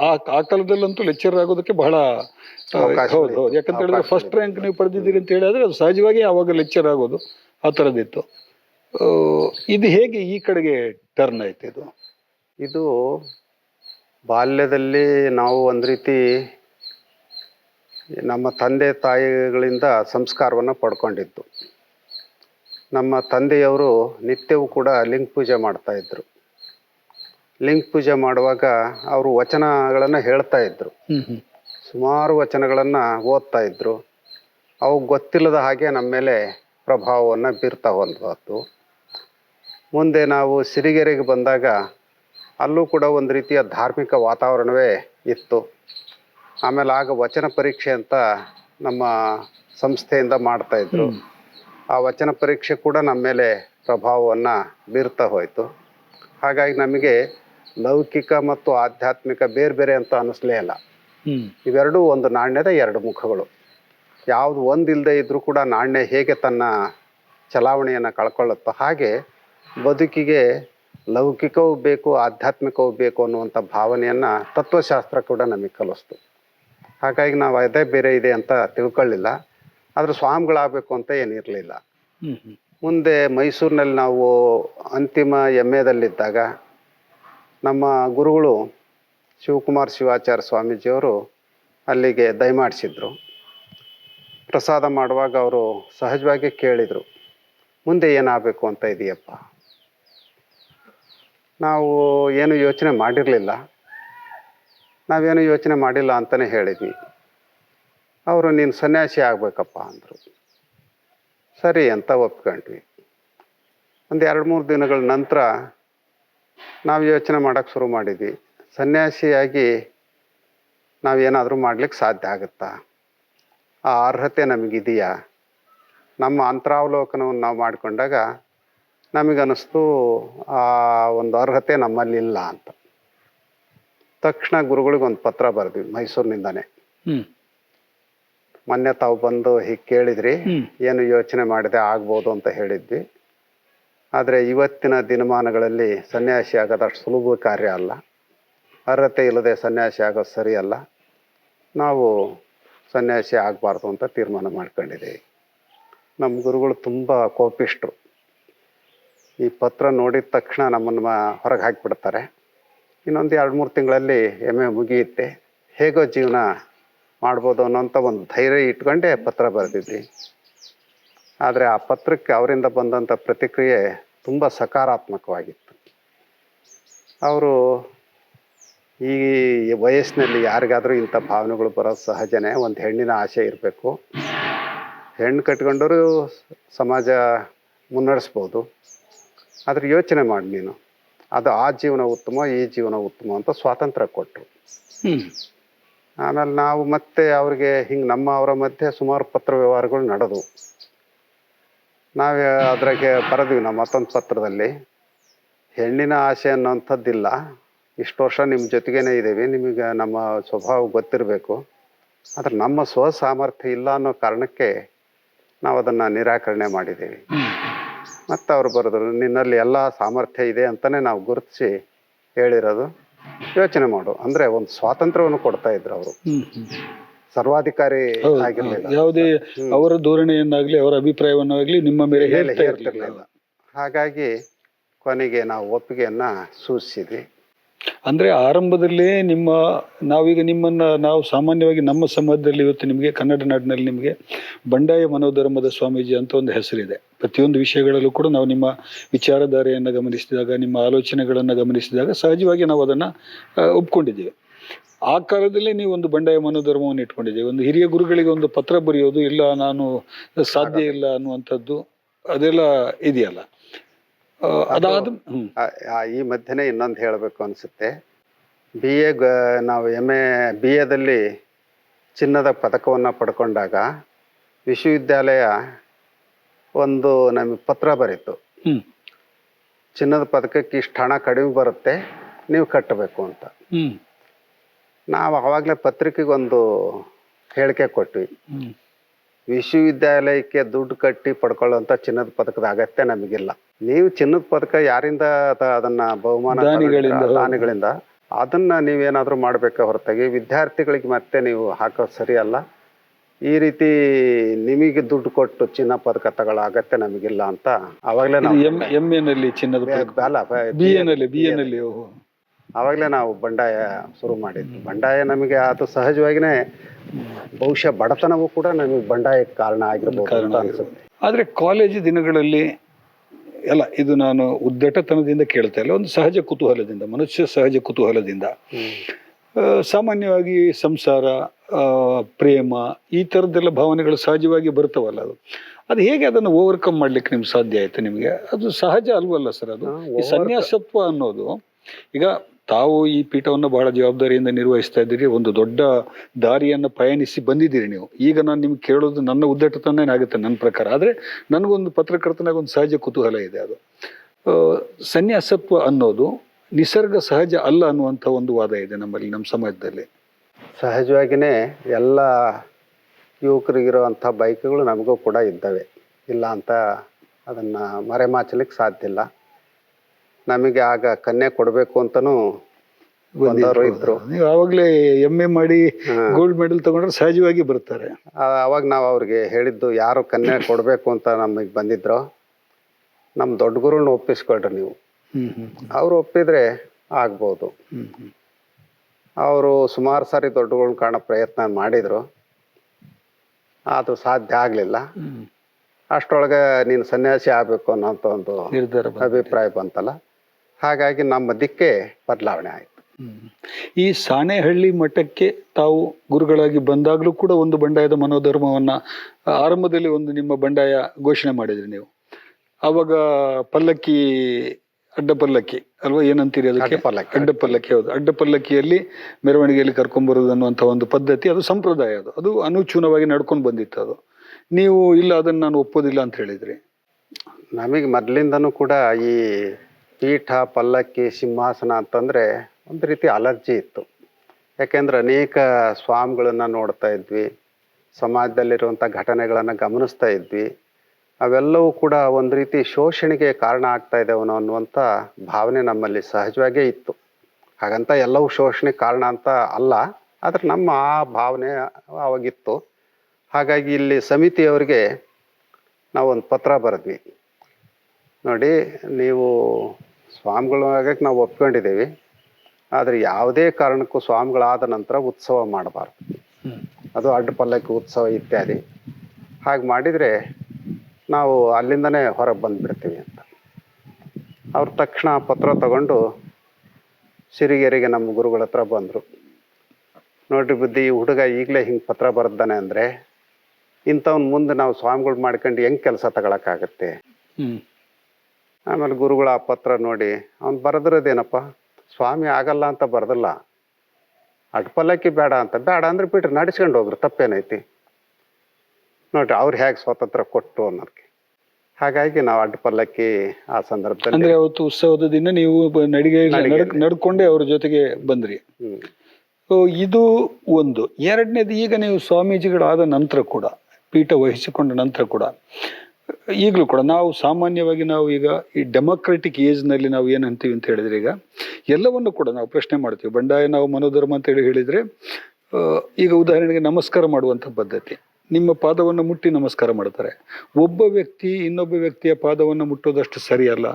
ಆ ಕಾಲದಲ್ಲಂತೂ ಲೆಕ್ಚರರ್ ಆಗೋದಕ್ಕೆ ಬಹಳ ಹೌದು ಹೌದು. ಯಾಕಂತ ಹೇಳಿದ್ರೆ ಫಸ್ಟ್ ರ್ಯಾಂಕ್ ನೀವು ಪಡೆದಿದ್ದೀರಿ ಅಂತ ಹೇಳಿದ್ರೆ ಅದು ಸಹಜವಾಗಿ ಆವಾಗ ಲೆಕ್ಚರ್ ಆಗೋದು ಆ ಥರದ್ದಿತ್ತು ಇದು ಹೇಗೆ ಈ ಕಡೆಗೆ ಟರ್ನ್ ಆಯ್ತು ಇದು? ಇದು ಬಾಲ್ಯದಲ್ಲಿ ನಾವು ಒಂದು ರೀತಿ ನಮ್ಮ ತಂದೆ ತಾಯಿಗಳಿಂದ ಸಂಸ್ಕಾರವನ್ನು ಪಡ್ಕೊಂಡಿದ್ದು. ನಮ್ಮ ತಂದೆಯವರು ನಿತ್ಯವೂ ಕೂಡ ಲಿಂಗ ಪೂಜೆ ಮಾಡ್ತಾಯಿದ್ರು ಲಿಂಗ್ ಪೂಜೆ ಮಾಡುವಾಗ ಅವರು ವಚನಗಳನ್ನು ಹೇಳ್ತಾ ಇದ್ರು. ಸುಮಾರು ವಚನಗಳನ್ನು ಓದ್ತಾ ಇದ್ರು. ಅವು ಗೊತ್ತಿಲ್ಲದ ಹಾಗೆ ನಮ್ಮ ಮೇಲೆ ಪ್ರಭಾವವನ್ನು ಬೀರ್ತಾ ಮುಂದೆ ನಾವು ಸಿರಿಗೆರೆಗೆ ಬಂದಾಗ ಅಲ್ಲೂ ಕೂಡ ಒಂದು ರೀತಿಯ ಧಾರ್ಮಿಕ ವಾತಾವರಣವೇ ಇತ್ತು. ಆಮೇಲೆ ಆಗ ವಚನ ಪರೀಕ್ಷೆ ಅಂತ ನಮ್ಮ ಸಂಸ್ಥೆಯಿಂದ ಮಾಡ್ತಾ ಇದ್ರು. ಆ ವಚನ ಪರೀಕ್ಷೆ ಕೂಡ ನಮ್ಮ ಮೇಲೆ ಪ್ರಭಾವವನ್ನು ಬೀರ್ತಾ ಹೋಯಿತು. ಹಾಗಾಗಿ ನಮಗೆ ಲೌಕಿಕ ಮತ್ತು ಆಧ್ಯಾತ್ಮಿಕ ಬೇರೆ ಬೇರೆ ಅಂತ ಅನಿಸ್ಲೇ ಇಲ್ಲ. ಇವೆರಡೂ ಒಂದು ನಾಣ್ಯದ ಎರಡು ಮುಖಗಳು. ಯಾವುದು ಒಂದಿಲ್ಲದೆ ಇದ್ದರೂ ಕೂಡ ನಾಣ್ಯ ಹೇಗೆ ತನ್ನ ಚಲಾವಣೆಯನ್ನು ಕಳ್ಕೊಳ್ಳುತ್ತೋ ಹಾಗೆ ಬದುಕಿಗೆ ಲೌಕಿಕವೂ ಬೇಕು ಆಧ್ಯಾತ್ಮಿಕವೂ ಬೇಕು ಅನ್ನುವಂಥ ಭಾವನೆಯನ್ನು ತತ್ವಶಾಸ್ತ್ರ ಕೂಡ ನಮಗೆ ಕಲಿಸ್ತು. ಹಾಗಾಗಿ ನಾವು ಅದೇ ಬೇರೆ ಇದೆ ಅಂತ ತಿಳ್ಕೊಳ್ಳಿಲ್ಲ. ಆದರೆ ಸ್ವಾಮಿಗಳಾಗಬೇಕು ಅಂತ ಏನಿರಲಿಲ್ಲ ಮುಂದೆ ಮೈಸೂರಿನಲ್ಲಿ ನಾವು ಅಂತಿಮ ಎಂ ಎದಲ್ಲಿದ್ದಾಗ ನಮ್ಮ ಗುರುಗಳು ಶಿವಕುಮಾರ್ ಶಿವಾಚಾರ್ಯ ಸ್ವಾಮೀಜಿಯವರು ಅಲ್ಲಿಗೆ ದಯಮಾಡಿಸಿದ್ರು. ಪ್ರಸಾದ ಮಾಡುವಾಗ ಅವರು ಸಹಜವಾಗಿ ಕೇಳಿದರು ಮುಂದೆ ಏನಾಗಬೇಕು ಅಂತ ಇದೆಯಪ್ಪ? ನಾವು ಏನು ಯೋಚನೆ ಮಾಡಿರಲಿಲ್ಲ. ನಾವೇನು ಯೋಚನೆ ಮಾಡಿಲ್ಲ ಅಂತಲೇ ಹೇಳಿದ್ವಿ. ಅವರು, ನೀನು ಸನ್ಯಾಸಿ ಆಗಬೇಕಪ್ಪ ಅಂದರು. ಸರಿ ಅಂತ ಒಪ್ಕೊಂಡ್ವಿ. ಒಂದು ಎರಡು ಮೂರು ದಿನಗಳ ನಂತರ ನಾವು ಯೋಚನೆ ಮಾಡೋಕ್ಕೆ ಶುರು ಮಾಡಿದ್ವಿ. ಸನ್ಯಾಸಿಯಾಗಿ ನಾವೇನಾದರೂ ಮಾಡ್ಲಿಕ್ಕೆ ಸಾಧ್ಯ ಆಗುತ್ತಾ? ಆ ಅರ್ಹತೆ ನಮಗಿದೆಯಾ? ನಮ್ಮ ಅಂತರಾವಲೋಕನವನ್ನು ನಾವು ಮಾಡಿಕೊಂಡಾಗ ನಮಗನ್ನಿಸ್ತು, ಆ ಒಂದು ಅರ್ಹತೆ ನಮ್ಮಲ್ಲಿ ಇಲ್ಲ ಅಂತ. ತಕ್ಷಣ ಗುರುಗಳಿಗೆ ಒಂದು ಪತ್ರ ಬರೆದ್ವಿ ಮೈಸೂರಿನಿಂದಾನೆ. ಮೊನ್ನೆ ತಾವು ಬಂದು ಹೀಗೆ ಕೇಳಿದ್ರಿ ಏನು ಯೋಚನೆ ಮಾಡಿದೆ ಆಗ್ಬೋದು ಅಂತ ಹೇಳಿದ್ವಿ. ಆದರೆ ಇವತ್ತಿನ ದಿನಮಾನಗಳಲ್ಲಿ ಸನ್ಯಾಸಿ ಆಗೋದು ಅಷ್ಟು ಸುಲಭ ಕಾರ್ಯ ಅಲ್ಲ. ಅರ್ಹತೆ ಇಲ್ಲದೆ ಸನ್ಯಾಸಿ ಆಗೋದು ಸರಿಯಲ್ಲ ನಾವು ಸನ್ಯಾಸಿ ಆಗಬಾರ್ದು ಅಂತ ತೀರ್ಮಾನ ಮಾಡ್ಕೊಂಡಿದ್ದೀವಿ. ನಮ್ಮ ಗುರುಗಳು ತುಂಬ ಕೋಪಿಷ್ಟರು. ಈ ಪತ್ರ ನೋಡಿದ ತಕ್ಷಣ ನಮ್ಮನ್ನು ಹೊರಗೆ ಹಾಕಿಬಿಡ್ತಾರೆ. ಇನ್ನೊಂದು ಎರಡು ಮೂರು ತಿಂಗಳಲ್ಲಿ ಎಂ ಎ ಮುಗಿಯುತ್ತೆ. ಹೇಗೋ ಜೀವನ ಮಾಡ್ಬೋದು ಅನ್ನೋಂಥ ಒಂದು ಧೈರ್ಯ ಇಟ್ಕೊಂಡೇ ಪತ್ರ ಬರೆದಿದ್ವಿ. ಆದರೆ ಆ ಪತ್ರಕ್ಕೆ ಅವರಿಂದ ಬಂದಂಥ ಪ್ರತಿಕ್ರಿಯೆ ತುಂಬ ಸಕಾರಾತ್ಮಕವಾಗಿತ್ತು. ಅವರು ಈ ವಯಸ್ಸಿನಲ್ಲಿ ಯಾರಿಗಾದರೂ ಇಂಥ ಭಾವನೆಗಳು ಬರೋದು ಸಹಜನೇ, ಒಂದು ಹೆಣ್ಣಿನ ಆಸೆ ಇರಬೇಕು. ಹೆಣ್ಣು ಕಟ್ಕೊಂಡವರು ಸಮಾಜ ಮುನ್ನಡೆಸ್ಬೋದು. ಆದರೆ ಯೋಚನೆ ಮಾಡಿ ನೀನು. ಅದು ಆ ಜೀವನ ಉತ್ತಮ ಈ ಜೀವನ ಉತ್ತಮ ಅಂತ ಸ್ವಾತಂತ್ರ್ಯ ಕೊಟ್ಟರು. ಆಮೇಲೆ ನಾವು ಮತ್ತೆ ಅವ್ರಿಗೆ ಹಿಂಗೆ ನಮ್ಮ ಅವರ ಮಧ್ಯೆ ಸುಮಾರು ಪತ್ರ ವ್ಯವಹಾರಗಳು ನಡೆದವು. ನಾವೇ ಅದ್ರಾಗೆ ಬರೆದ್ವಿ ನಮ್ಮ ಮತ್ತೊಂದು ಪತ್ರದಲ್ಲಿ ಹೆಣ್ಣಿನ ಆಸೆ ಅನ್ನೋಂಥದ್ದಿಲ್ಲ. ಇಷ್ಟು ವರ್ಷ ನಿಮ್ಮ ಜೊತೆಗೇನೆ ಇದ್ದೀವಿ ನಿಮಗೆ ನಮ್ಮ ಸ್ವಭಾವ ಗೊತ್ತಿರಬೇಕು. ಆದರೆ ನಮ್ಮ ಸ್ವ ಸಾಮರ್ಥ್ಯ ಇಲ್ಲ ಅನ್ನೋ ಕಾರಣಕ್ಕೆ ನಾವು ಅದನ್ನು ನಿರಾಕರಣೆ ಮಾಡಿದ್ದೀವಿ ಮತ್ತು ಅವ್ರು ಬರೆದ್ರು ನಿನ್ನಲ್ಲಿ ಎಲ್ಲ ಸಾಮರ್ಥ್ಯ ಇದೆ ಅಂತಲೇ ನಾವು ಗುರುತಿಸಿ ಹೇಳಿರೋದು. ಯೋಚನೆ ಮಾಡು. ಅಂದ್ರೆ ಒಂದು ಸ್ವಾತಂತ್ರ್ಯವನ್ನು ಕೊಡ್ತಾ ಇದ್ರು ಅವರು. ಸರ್ವಾಧಿಕಾರಿ ಆಗಿರಲಿಲ್ಲ. ಯಾವುದೇ ಅವರ ಧೋರಣೆಯನ್ನಾಗ್ಲಿ ಅವರ ಅಭಿಪ್ರಾಯವನ್ನಾಗ್ಲಿ ನಿಮ್ಮ ಮೇಲೆ ಹೇಳ್ತಾ ಇರ್ತಿರ್ಲಿಲ್ಲ ಹಾಗಾಗಿ ಕೊನೆಗೆ ನಾವು ಒಪ್ಪಿಗೆಯನ್ನ ಸೂಚಿಸಿದ್ವಿ. ಅಂದ್ರೆ ಆರಂಭದಲ್ಲೇ ನಿಮ್ಮ, ನಾವೀಗ ನಿಮ್ಮನ್ನು, ನಾವು ಸಾಮಾನ್ಯವಾಗಿ ನಮ್ಮ ಸಮಾಜದಲ್ಲಿ ಇವತ್ತು ನಿಮಗೆ, ಕನ್ನಡ ನಾಡಿನಲ್ಲಿ ನಿಮಗೆ ಬಂಡಾಯ ಮನೋಧರ್ಮದ ಸ್ವಾಮೀಜಿ ಅಂತ ಒಂದು ಹೆಸರಿದೆ. ಪ್ರತಿಯೊಂದು ವಿಷಯಗಳಲ್ಲೂ ಕೂಡ ನಾವು ನಿಮ್ಮ ವಿಚಾರಧಾರೆಯನ್ನು ಗಮನಿಸಿದಾಗ, ನಿಮ್ಮ ಆಲೋಚನೆಗಳನ್ನು ಗಮನಿಸಿದಾಗ ಸಹಜವಾಗಿ ನಾವು ಅದನ್ನು ಒಪ್ಕೊಂಡಿದ್ದೀವಿ. ಆ ಕಾಲದಲ್ಲೇ ನೀವು ಒಂದು ಬಂಡಾಯ ಮನೋಧರ್ಮವನ್ನು ಇಟ್ಕೊಂಡಿದ್ದೀವಿ. ಒಂದು ಹಿರಿಯ ಗುರುಗಳಿಗೆ ಒಂದು ಪತ್ರ ಬರೆಯೋದು, ಇಲ್ಲ ನಾನು ಸಾಧ್ಯ ಇಲ್ಲ ಅನ್ನುವಂಥದ್ದು ಅದೆಲ್ಲ ಇದೆಯಲ್ಲ. ಅದಾದ ಈ ಮಧ್ಯೆನೇ ಇನ್ನೊಂದು ಹೇಳಬೇಕು ಅನಿಸುತ್ತೆ. ಬಿ ಎ ನಾವು ಎಂ ಎ ಬಿ ಎದಲ್ಲಿ ಚಿನ್ನದ ಪದಕವನ್ನು ಪಡ್ಕೊಂಡಾಗ ವಿಶ್ವವಿದ್ಯಾಲಯ ಒಂದು ನಮಗೆ ಪತ್ರ ಬರೀತು. ಚಿನ್ನದ ಪದಕಕ್ಕೆ ಇಷ್ಟು ಹಣ ಕಡಿಮೆ ಬರುತ್ತೆ ನೀವು ಕಟ್ಟಬೇಕು ಅಂತ. ನಾವು ಆವಾಗಲೇ ಪತ್ರಿಕೆಗೊಂದು ಹೇಳಿಕೆ ಕೊಟ್ವಿ. ವಿಶ್ವವಿದ್ಯಾಲಯಕ್ಕೆ ದುಡ್ಡು ಕಟ್ಟಿ ಪಡ್ಕೊಳ್ಳೋಂಥ ಚಿನ್ನದ ಪದಕದ ಅಗತ್ಯ ನಮಗಿಲ್ಲ. ನೀವು ಚಿನ್ನದ ಪದಕ ಯಾರಿಂದ ಅದ- ಅದನ್ನ ಬಹುಮಾನ ದಾನಿಗಳಿಂದ, ತಗೊಂಡಿರ, ಹೌದು. ದಾನಿಗಳಿಂದ ಅದನ್ನ ನೀವೇನಾದ್ರೂ ಮಾಡ್ಬೇಕೆ ಹೊರತಾಗಿ? ವಿದ್ಯಾರ್ಥಿಗಳಿಗೆ ಮತ್ತೆ ನೀವು ಹಾಕೋದು ಸರಿಯಲ್ಲ. ಈ ರೀತಿ ನಿಮಗೆ ದುಡ್ಡು ಕೊಟ್ಟು ಚಿನ್ನ ಪದಕ ತಗೊಳ್ಳೋ ಅಗತ್ಯ ನಮಗಿಲ್ಲ ಅಂತ ಅವಾಗಲೇ ಇದು ನಾವು ಎಂ ಎಂ ನಲ್ಲಿ ಚಿನ್ನದ. ಅಲ್ಲ ಬಿ ಎ ನಲ್ಲಿ ಬಿ ಎ ನಲ್ಲಿ. ಓಹೋ. ಅವಾಗಲೇ ನಾವು ಬಂಡಾಯ ಶುರು ಮಾಡಿದ್ವಿ. ಬಂಡಾಯ ನಮಗೆ ಅದು ಸಹಜವಾಗಿನೇ ಬಹುಶಃ ಬಡತನವೂ ಕೂಡ ನಮಗೆ ಬಂಡಾಯಕ್ಕೆ ಕಾರಣ ಆಗಿರ್ಬೋದು ಕಾರಣ ಅಂತ ಅನ್ಸುತ್ತೆ. ಆದ್ರೆ ಕಾಲೇಜು ದಿನಗಳಲ್ಲಿ ಅಲ್ಲ ಇದು ನಾನು ಉದ್ದಟತನದಿಂದ ಕೇಳ್ತಾ ಇಲ್ಲ ಒಂದು ಸಹಜ ಕುತೂಹಲದಿಂದ ಮನುಷ್ಯ ಸಹಜ ಕುತೂಹಲದಿಂದ. ಸಾಮಾನ್ಯವಾಗಿ ಸಂಸಾರ ಪ್ರೇಮ ಈ ಥರದ್ದೆಲ್ಲ ಭಾವನೆಗಳು ಸಹಜವಾಗಿ ಬರ್ತವಲ್ಲ ಅದು. ಅದು ಹೇಗೆ ಅದನ್ನು ಓವರ್ಕಮ್ ಮಾಡ್ಲಿಕ್ಕೆ ನಿಮ್ಗೆ ಸಾಧ್ಯ ಆಯ್ತು ನಿಮಗೆ? ಅದು ಸಹಜ ಅಲ್ವಲ್ಲ ಸರ್ ಅದು? ಈ ಸನ್ಯಾಸತ್ವ ಅನ್ನೋದು ಈಗ ತಾವು ಈ ಪೀಠವನ್ನು ಬಹಳ ಜವಾಬ್ದಾರಿಯಿಂದ ನಿರ್ವಹಿಸ್ತಾ ಇದ್ದೀರಿ, ಒಂದು ದೊಡ್ಡ ದಾರಿಯನ್ನು ಪಯಣಿಸಿ ಬಂದಿದ್ದೀರಿ ನೀವು. ಈಗ ನಾನು ನಿಮ್ಗೆ ಕೇಳೋದು ನನ್ನ ಉದ್ದಟತನೇ ಆಗುತ್ತೆ, ನನ್ನ ಪ್ರಕಾರ. ಆದರೆ ನನಗೊಂದು ಪತ್ರಕರ್ತನಾಗ ಒಂದು ಸಹಜ ಕುತೂಹಲ ಇದೆ ಅದು. ಸನ್ಯಾಸತ್ವ ಅನ್ನೋದು ನಿಸರ್ಗ ಸಹಜ ಅಲ್ಲ ಅನ್ನುವಂಥ ಒಂದು ವಾದ ಇದೆ ನಮ್ಮಲ್ಲಿ, ನಮ್ಮ ಸಮಾಜದಲ್ಲಿ. ಸಹಜವಾಗಿಯೇ ಎಲ್ಲ ಯುವಕರಿಗಿರುವಂಥ ಬೈಕ್ಗಳು ನಮಗೂ ಕೂಡ ಇದ್ದಾವೆ. ಇಲ್ಲ ಅಂತ ಅದನ್ನು ಮರೆಮಾಚಲಿಕ್ಕೆ ಸಾಧ್ಯ ಇಲ್ಲ. ನಮಗೆ ಆಗ ಕನ್ಯೆ ಕೊಡಬೇಕು ಅಂತಾನೂ ಬಂದವರು ಇದ್ರು. ನೀವು ಆವಾಗಲೇ ಎಂ ಎ ಮಾಡಿ ಗೋಲ್ಡ್ ಮೆಡಲ್ ತಗೊಂಡ್ರೆ ಸಹಜವಾಗಿ ಬರ್ತಾರೆ. ಅವಾಗ ನಾವು ಅವ್ರಿಗೆ ಹೇಳಿದ್ದು ಯಾರು ಕನ್ಯೆ ಕೊಡಬೇಕು ಅಂತ ನಮಗೆ ಬಂದಿದ್ರು. ನಮ್ಮ ದೊಡ್ಡ ಗುರುನ ಒಪ್ಪಿಸ್ಕೊಳ್ರಿ ನೀವು. ಅವ್ರು ಒಪ್ಪಿದ್ರೆ ಆಗ್ಬೋದು. ಅವರು ಸುಮಾರು ಸಾರಿ ದೊಡ್ಡಗಳನ್ನ ಕಾಣೋ ಪ್ರಯತ್ನ ಮಾಡಿದ್ರು. ಅದು ಸಾಧ್ಯ ಆಗಲಿಲ್ಲ. ಅಷ್ಟೊಳಗೆ ನೀನು ಸನ್ಯಾಸಿ ಆಗಬೇಕು ಅನ್ನೋಂಥ ಒಂದು. ಅಭಿಪ್ರಾಯ ಬಂತಲ್ಲ. ಹಾಗಾಗಿ ನಮ್ಮ ದಿಕ್ಕೆ ಬದಲಾವಣೆ ಆಯಿತು. ಹ್ಮ್. ಈ ಸಾಣೆಹಳ್ಳಿ ಮಠಕ್ಕೆ ತಾವು ಗುರುಗಳಾಗಿ ಬಂದಾಗಲೂ ಕೂಡ ಒಂದು ಬಂಡಾಯದ ಮನೋಧರ್ಮವನ್ನ ಆರಂಭದಲ್ಲಿ ಒಂದು ನಿಮ್ಮ ಬಂಡಾಯ ಘೋಷಣೆ ಮಾಡಿದ್ರಿ ನೀವು. ಅವಾಗ ಪಲ್ಲಕ್ಕಿ ಅಡ್ಡ ಪಲ್ಲಕ್ಕಿ ಅಲ್ವಾ? ಏನಂತೀರಿ ಅದಕ್ಕೆ? ಅಡ್ಡ ಪಲ್ಲಕ್ಕಿ. ಅಡ್ಡ ಪಲ್ಲಕ್ಕಿ ಹೌದು. ಅಡ್ಡ ಪಲ್ಲಕ್ಕಿಯಲ್ಲಿ ಮೆರವಣಿಗೆಯಲ್ಲಿ ಕರ್ಕೊಂಡ್ಬರೋದು ಅನ್ನುವಂತ ಒಂದು ಪದ್ಧತಿ ಅದು ಸಂಪ್ರದಾಯ ಅದು. ಅದು ಅನುಚೂನವಾಗಿ ನಡ್ಕೊಂಡು ಬಂದಿತ್ತು ಅದು. ನೀವು ಇಲ್ಲ ಅದನ್ನ ನಾನು ಒಪ್ಪೋದಿಲ್ಲ ಅಂತ ಹೇಳಿದ್ರಿ. ನಮಗೆ ಮೊದಲಿಂದನೂ ಕೂಡ ಈ ಪೀಠ, ಪಲ್ಲಕ್ಕಿ, ಸಿಂಹಾಸನ ಅಂತಂದರೆ ಒಂದು ರೀತಿ ಅಲರ್ಜಿ ಇತ್ತು. ಯಾಕೆಂದ್ರೆ ಅನೇಕ ಸ್ವಾಮಿಗಳನ್ನು ನೋಡ್ತಾ ಇದ್ವಿ ಸಮಾಜದಲ್ಲಿರುವಂಥ ಘಟನೆಗಳನ್ನು ಗಮನಿಸ್ತಾ ಇದ್ವಿ. ಅವೆಲ್ಲವೂ ಕೂಡ ಒಂದು ರೀತಿ ಶೋಷಣೆಗೆ ಕಾರಣ ಆಗ್ತಾ ಇದ್ದಾವನೋ ಅನ್ನುವಂಥ ಭಾವನೆ ನಮ್ಮಲ್ಲಿ ಸಹಜವಾಗೇ ಇತ್ತು. ಹಾಗಂತ ಎಲ್ಲವೂ ಶೋಷಣೆ ಕಾರಣ ಅಂತ ಅಲ್ಲ, ಆದರೆ ನಮ್ಮ ಆ ಭಾವನೆ ಅವಾಗಿತ್ತು. ಹಾಗಾಗಿ ಇಲ್ಲಿ ಸಮಿತಿಯವರಿಗೆ ನಾವು ಒಂದು ಪತ್ರ ಬರೆದ್ವಿ. ನೋಡಿ, ನೀವು ಸ್ವಾಮಿಗಳು ಆಗಕ್ಕೆ ನಾವು ಒಪ್ಕೊಂಡಿದ್ದೀವಿ ಆದರೆ ಯಾವುದೇ ಕಾರಣಕ್ಕೂ ಸ್ವಾಮಿಗಳಾದ ನಂತರ ಉತ್ಸವ ಮಾಡಬಾರ್ದು. ಅದು ಅಡ್ಡ ಪಲ್ಲಕ್ಕಿ ಉತ್ಸವ ಇತ್ಯಾದಿ. ಹಾಗೆ ಮಾಡಿದರೆ ನಾವು ಅಲ್ಲಿಂದನೇ ಹೊರಗೆ ಬಂದುಬಿಡ್ತೀವಿ ಅಂತ. ಅವ್ರು ತಕ್ಷಣ ಪತ್ರ ತಗೊಂಡು ಸಿರಿಗೆರೆಗೆ ನಮ್ಮ ಗುರುಗಳ ಹತ್ರ ಬಂದರು. ನೋಡ್ರಿ ಬುದ್ಧಿ, ಈ ಹುಡುಗ ಈಗಲೇ ಹಿಂಗೆ ಪತ್ರ ಬರ್ದಾನೆ ಅಂದರೆ ಇಂಥವ್ನ ಮುಂದೆ ನಾವು ಸ್ವಾಮಿಗಳು ಮಾಡ್ಕೊಂಡು ಹೆಂಗೆ ಕೆಲಸ ತಗೊಳಕ್ಕಾಗತ್ತೆ ಆಮೇಲೆ ಗುರುಗಳ ಆ ಪತ್ರ ನೋಡಿ ಅವ್ನು ಬರೆದಿರೋದೇನಪ್ಪ? ಸ್ವಾಮಿ ಆಗಲ್ಲ ಅಂತ ಬರೆದಲ್ಲ. ಅಡ್ಪಲ್ಲಕ್ಕಿ ಬೇಡ ಅಂತ ಬೇಡ ಅಂದ್ರೆ ಬಿಟ್ರಿ ನಡೆಸ್ಕೊಂಡು ಹೋಗ್ರಿ ತಪ್ಪೇನೈತಿ. ನೋಡ್ರಿ ಅವ್ರು ಹೇಗೆ ಸ್ವಾತಂತ್ರ್ಯ ಕೊಟ್ಟು ಅನ್ನೋದಕ್ಕೆ ಹಾಗಾಗಿ ನಾವು ಅಡ್ಡಪಲ್ಲಕ್ಕಿ ಆ ಸಂದರ್ಭದಲ್ಲಿ ಅಂದ್ರೆ ಅವತ್ತು ಉತ್ಸವದ ದಿನ ನೀವು ನಡಿಗೆ ನಡ್- ನಡ್ಕೊಂಡೇ ಅವ್ರ ಜೊತೆಗೆ ಬಂದ್ರಿ. ಇದು ಒಂದು. ಎರಡನೇದು ಈಗ ನೀವು ಸ್ವಾಮೀಜಿಗಳಾದ ನಂತರ ಕೂಡ ಪೀಠ ವಹಿಸಿಕೊಂಡ ನಂತರ ಕೂಡ ಈಗಲೂ ಕೂಡ ನಾವು ಸಾಮಾನ್ಯವಾಗಿ ನಾವು ಈಗ ಈ ಡೆಮೋಕ್ರೆಟಿಕ್ ಏಜ್ನಲ್ಲಿ ನಾವು ಏನು ಅಂತೀವಿ ಅಂತ ಹೇಳಿದ್ರೆ ಈಗ ಎಲ್ಲವನ್ನು ಕೂಡ ನಾವು ಪ್ರಶ್ನೆ ಮಾಡ್ತೀವಿ. ಬಂಡಾಯ ನಾವು ಮನೋಧರ್ಮ ಅಂತ ಹೇಳಿ ಹೇಳಿದ್ರೆ ಈಗ ಉದಾಹರಣೆಗೆ ನಮಸ್ಕಾರ ಮಾಡುವಂಥ ಪದ್ಧತಿ. ನಿಮ್ಮ ಪಾದವನ್ನು ಮುಟ್ಟಿ ನಮಸ್ಕಾರ ಮಾಡ್ತಾರೆ. ಒಬ್ಬ ವ್ಯಕ್ತಿ ಇನ್ನೊಬ್ಬ ವ್ಯಕ್ತಿಯ ಪಾದವನ್ನು ಮುಟ್ಟೋದಷ್ಟು ಸರಿಯಲ್ಲ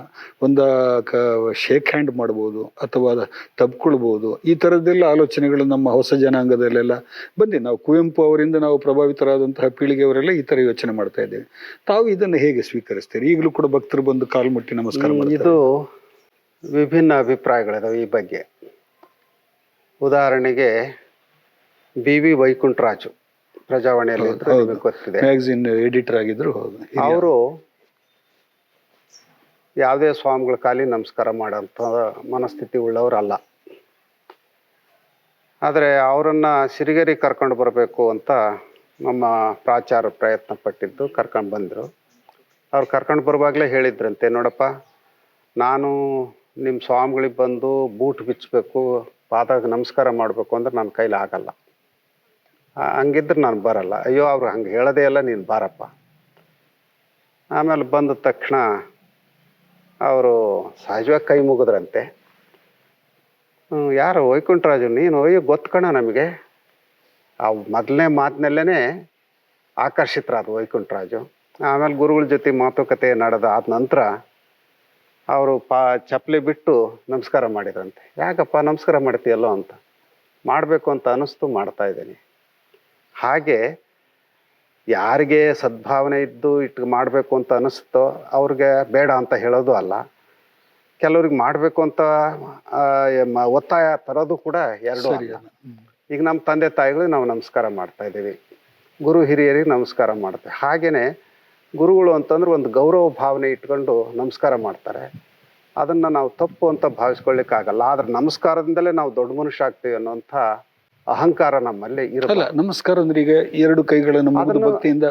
ಒಂದು ಕ ಶೇಕ್ ಹ್ಯಾಂಡ್ ಮಾಡ್ಬೋದು ಅಥವಾ ತಬ್ಕೊಳ್ಬೋದು ಈ ಥರದ್ದೆಲ್ಲ ಆಲೋಚನೆಗಳು ನಮ್ಮ ಹೊಸ ಜನಾಂಗದಲ್ಲೆಲ್ಲ ಬಂದು ನಾವು ಕುವೆಂಪು ಅವರಿಂದ ನಾವು ಪ್ರಭಾವಿತರಾದಂತಹ ಪೀಳಿಗೆಯವರೆಲ್ಲ ಈ ಥರ ಯೋಚನೆ ಮಾಡ್ತಾ ಇದ್ದೇವೆ. ತಾವು ಇದನ್ನು ಹೇಗೆ ಸ್ವೀಕರಿಸ್ತೀರಿ? ಈಗಲೂ ಕೂಡ ಭಕ್ತರು ಬಂದು ಕಾಲು ಮುಟ್ಟಿ ನಮಸ್ಕಾರ ಇದು ವಿಭಿನ್ನ ಅಭಿಪ್ರಾಯಗಳಿದಾವೆ ಈ ಬಗ್ಗೆ. ಉದಾಹರಣೆಗೆ ಬಿ ವಿ ವೈಕುಂಠರಾಜು. ಪ್ರಜಾವಾಣಿಯಲ್ಲಿ ಗೊತ್ತಿದೆ ಮ್ಯಾಗಝಿನ್ ಎಡಿಟರ್ ಆಗಿದ್ರು ಹೌದು. ಅವರು ಯಾವುದೇ ಸ್ವಾಮಿಗಳ ಕಾಲಿ ನಮಸ್ಕಾರ ಮಾಡೋಂಥ ಮನಸ್ಥಿತಿ ಉಳ್ಳವರಲ್ಲ. ಆದರೆ ಅವರನ್ನು ಸಿರಿಗೆರಿ ಕರ್ಕೊಂಡು ಬರಬೇಕು ಅಂತ ನಮ್ಮ ಪ್ರಾಚಾರ ಪ್ರಯತ್ನ ಪಟ್ಟಿದ್ದು ಕರ್ಕೊಂಡು ಬಂದರು. ಅವ್ರು ಕರ್ಕೊಂಡು ಬರುವಾಗಲೇ ಹೇಳಿದ್ರಂತೆ ನೋಡಪ್ಪ ನಾನು ನಿಮ್ಮ ಸ್ವಾಮಿಗಳಿಗೆ ಬಂದು ಬೂಟ್ ಬಿಚ್ಚಬೇಕು ಪಾದಾಗ ನಮಸ್ಕಾರ ಮಾಡಬೇಕು ಅಂದ್ರೆ ನನ್ನ ಕೈಲಿ ಆಗಲ್ಲ ಹಂಗಿದ್ರೆ ನಾನು ಬರಲ್ಲ. ಅಯ್ಯೋ, ಅವ್ರು ಹಂಗೆ ಹೇಳೋದೇ ಇಲ್ಲ, ನೀನು ಬಾರಪ್ಪ. ಆಮೇಲೆ ಬಂದ ತಕ್ಷಣ ಅವರು ಸಹಜವಾಗಿ ಕೈ ಮುಗಿದ್ರಂತೆ. ಯಾರು ವೈಕುಂಠರಾಜು ನೀನು ಅಯ್ಯೋ, ಗೊತ್ತು ಕಣ ನಮಗೆ. ಆ ಮೊದಲನೇ ಮಾತಿನಲ್ಲೇ ಆಕರ್ಷಿತರಾದ ವೈಕುಂಠರಾಜು ಆಮೇಲೆ ಗುರುಗಳ ಜೊತೆ ಮಾತುಕತೆ ನಡೆದ ಆದ ನಂತರ ಅವರು ಪಾ ಚಪ್ಪಲಿ ಬಿಟ್ಟು ನಮಸ್ಕಾರ ಮಾಡಿದ್ರಂತೆ. ಯಾಕಪ್ಪ ನಮಸ್ಕಾರ ಮಾಡ್ತೀಯಲ್ಲೋ ಅಂತ. ಮಾಡಬೇಕು ಅಂತ ಅನ್ನಿಸ್ತು ಮಾಡ್ತಾ ಇದ್ದೀನಿ. ಹಾಗೆ ಯಾರಿಗೆ ಸದ್ಭಾವನೆ ಇದ್ದು ಇಟ್ಟು ಮಾಡಬೇಕು ಅಂತ ಅನ್ನಿಸ್ತೋ ಅವ್ರಿಗೆ ಬೇಡ ಅಂತ ಹೇಳೋದು ಅಲ್ಲ. ಕೆಲವ್ರಿಗೆ ಮಾಡಬೇಕು ಅಂತ ಒತ್ತಾಯ ತರೋದು ಕೂಡ ಎರಡು ಈಗ ನಮ್ಮ ತಂದೆ ತಾಯಿಗಳಿಗೆ ನಾವು ನಮಸ್ಕಾರ ಮಾಡ್ತಾ ಇದ್ದೀವಿ. ಗುರು ಹಿರಿಯರಿಗೆ ನಮಸ್ಕಾರ ಮಾಡ್ತೇವೆ. ಹಾಗೆಯೇ ಗುರುಗಳು ಅಂತಂದ್ರೆ ಒಂದು ಗೌರವ ಭಾವನೆ ಇಟ್ಕೊಂಡು ನಮಸ್ಕಾರ ಮಾಡ್ತಾರೆ. ಅದನ್ನು ನಾವು ತಪ್ಪು ಅಂತ ಭಾವಿಸ್ಕೊಳ್ಳಿಕ್ಕಾಗಲ್ಲ. ಆದ್ರೆ ನಮಸ್ಕಾರದಿಂದಲೇ ನಾವು ದೊಡ್ಡ ಮನುಷ್ಯ ಆಗ್ತೀವಿ ಅನ್ನೋಂಥ ಅಹಂಕಾರ ನಮ್ಮಲ್ಲೇ ಇರಲ್ಲ ನಮಸ್ಕಾರ ಅಂದ್ರೆ ಈಗ ಎರಡು ಕೈಗಳನ್ನು ಮುಗಿದು ಭಕ್ತಿಯಿಂದ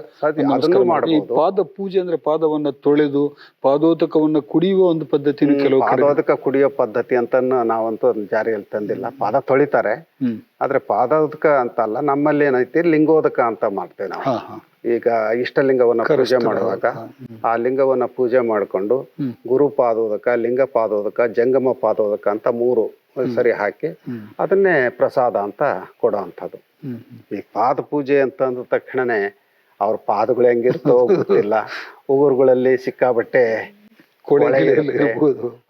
ಈ ಪಾದ ಪೂಜೆ ಅಂದ್ರೆ ಪಾದವನ್ನ ತೊಳೆದು ಪಾದೋದಕವನ್ನ ಕುಡಿಯುವ ಒಂದು ಪದ್ಧತಿ ಕೆಲವು ಪಾದೋದಕ ಕುಡಿಯೋ ಪದ್ಧತಿ ಅಂತ ನಾವಂತೂ ಜಾರಿಯಲ್ಲಿ ತಂದಿಲ್ಲ. ಪಾದ ತೊಳಿತಾರೆ. ಆದ್ರೆ ಪಾದೋದಕ ಅಂತ ಅಲ್ಲ ನಮ್ಮಲ್ಲಿ ಏನೈತಿ? ಲಿಂಗೋದಕ ಅಂತ ಮಾಡ್ತೇವೆ ನಾವು. ಈಗ ಇಷ್ಟಲಿಂಗವನ್ನ ಪೂಜೆ ಮಾಡುವಾಗ ಆ ಲಿಂಗವನ್ನ ಪೂಜೆ ಮಾಡಿಕೊಂಡು ಗುರು ಪಾದೋದಕ ಲಿಂಗ ಪಾದೋದಕ ಜಂಗಮ ಪಾದೋದಕ ಅಂತ ಮೂರು ಸರಿ ಹಾಕಿ ಅದನ್ನೇ ಪ್ರಸಾದ ಅಂತ ಕೊಡೋ ಅಂಥದ್ದು ಹ್ಮ್. ಹ್ಮ್. ಈ ಪಾದ ಪೂಜೆ ಅಂತ ಅಂದ ತಕ್ಷಣನೇ ಅವ್ರ ಪಾದಗಳು ಹೆಂಗಿರ್ತೋ ಗೊತ್ತಿಲ್ಲ. ಉಗುರುಗಳಲ್ಲಿ ಸಿಕ್ಕಾಬಟ್ಟೆ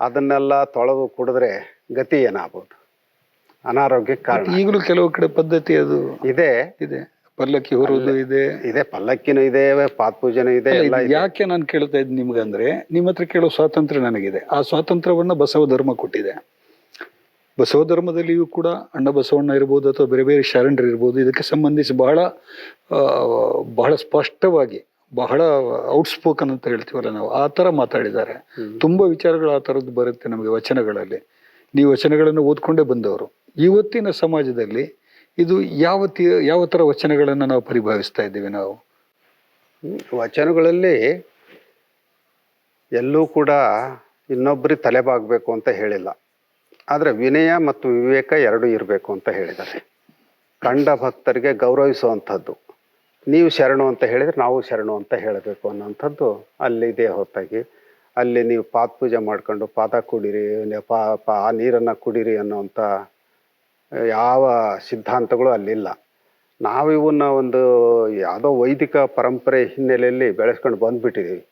ಅದನ್ನೆಲ್ಲ ತೊಳೆದು ಕುಡಿದ್ರೆ ಗತಿ ಏನಾಗ್ಬೋದು? ಅನಾರೋಗ್ಯಕ್ಕೆ ಕಾರಣ. ಈಗಲೂ ಕೆಲವು ಕಡೆ ಪದ್ಧತಿ ಅದು ಇದೆ. ಇದೆ. ಪಲ್ಲಕ್ಕಿ ಹೊರೋದು ಇದೆ. ಇದೆ ಪಲ್ಲಕ್ಕಿನೂ ಇದೆ ಪಾದ ಪೂಜೆನೂ ಇದೆ ಯಾಕೆ ನಾನು ಕೇಳ್ತಾ ಇದ್ದೀನಿ ನಿಮ್ಗಂದ್ರೆ ನಿಮ್ಮ ಹತ್ರ ಕೇಳೋ ಸ್ವಾತಂತ್ರ್ಯ ನನಗಿದೆ. ಆ ಸ್ವಾತಂತ್ರ್ಯವನ್ನ ಬಸವ ಧರ್ಮ ಕೊಟ್ಟಿದೆ. ಬಸವ ಧರ್ಮದಲ್ಲಿಯೂ ಕೂಡ ಅಣ್ಣ ಬಸವಣ್ಣ ಇರ್ಬೋದು ಅಥವಾ ಬೇರೆ ಬೇರೆ ಶರಣರು ಇರ್ಬೋದು ಇದಕ್ಕೆ ಸಂಬಂಧಿಸಿ ಬಹಳ ಬಹಳ ಸ್ಪಷ್ಟವಾಗಿ ಬಹಳ ಔಟ್ಸ್ಪೋಕನ್ ಅಂತ ಹೇಳ್ತೀವಲ್ಲ ನಾವು ಆ ಥರ ಮಾತಾಡಿದ್ದಾರೆ. ತುಂಬಾ ವಿಚಾರಗಳು ಆ ಥರದ್ದು ಬರುತ್ತೆ ನಮಗೆ ವಚನಗಳಲ್ಲಿ. ನೀವು ವಚನಗಳನ್ನು ಓದ್ಕೊಂಡೇ ಬಂದವರು. ಇವತ್ತಿನ ಸಮಾಜದಲ್ಲಿ ಇದು ಯಾವ ಯಾವ ಥರ ವಚನಗಳನ್ನು ನಾವು ಪರಿಭಾವಿಸ್ತಾ ಇದ್ದೀವಿ ನಾವು? ವಚನಗಳಲ್ಲಿ ಎಲ್ಲೂ ಕೂಡ ಇನ್ನೊಬ್ಬರಿಗೆ ತಲೆಬಾಗಬೇಕು ಅಂತ ಹೇಳಿಲ್ಲ. ಆದರೆ ವಿನಯ ಮತ್ತು ವಿವೇಕ ಎರಡೂ ಇರಬೇಕು ಅಂತ ಹೇಳಿದ್ದಾರೆ. ಕಂಡ ಭಕ್ತರಿಗೆ ಗೌರವಿಸುವಂಥದ್ದು. ನೀವು ಶರಣು ಅಂತ ಹೇಳಿದರೆ ನಾವು ಶರಣು ಅಂತ ಹೇಳಬೇಕು ಅನ್ನೋಂಥದ್ದು ದೇಹ ಹೊತ್ತಾಗಿ ಅಲ್ಲಿ ನೀವು ಪಾದ ಪೂಜೆ ಮಾಡ್ಕೊಂಡು ಪಾದ ಕುಡೀರಿ ಪಾ ಪಾ, ಆ ನೀರನ್ನು ಕುಡೀರಿ ಅನ್ನೋಂಥ ಯಾವ ಸಿದ್ಧಾಂತಗಳು ಅಲ್ಲಿಲ್ಲ. ನಾವು ಇವನ್ನ ಒಂದು ಯಾವುದೋ ವೈದಿಕ ಪರಂಪರೆ ಹಿನ್ನೆಲೆಯಲ್ಲಿ ಬೆಳೆಸ್ಕೊಂಡು ಬಂದುಬಿಟ್ಟಿದ್ದೀವಿ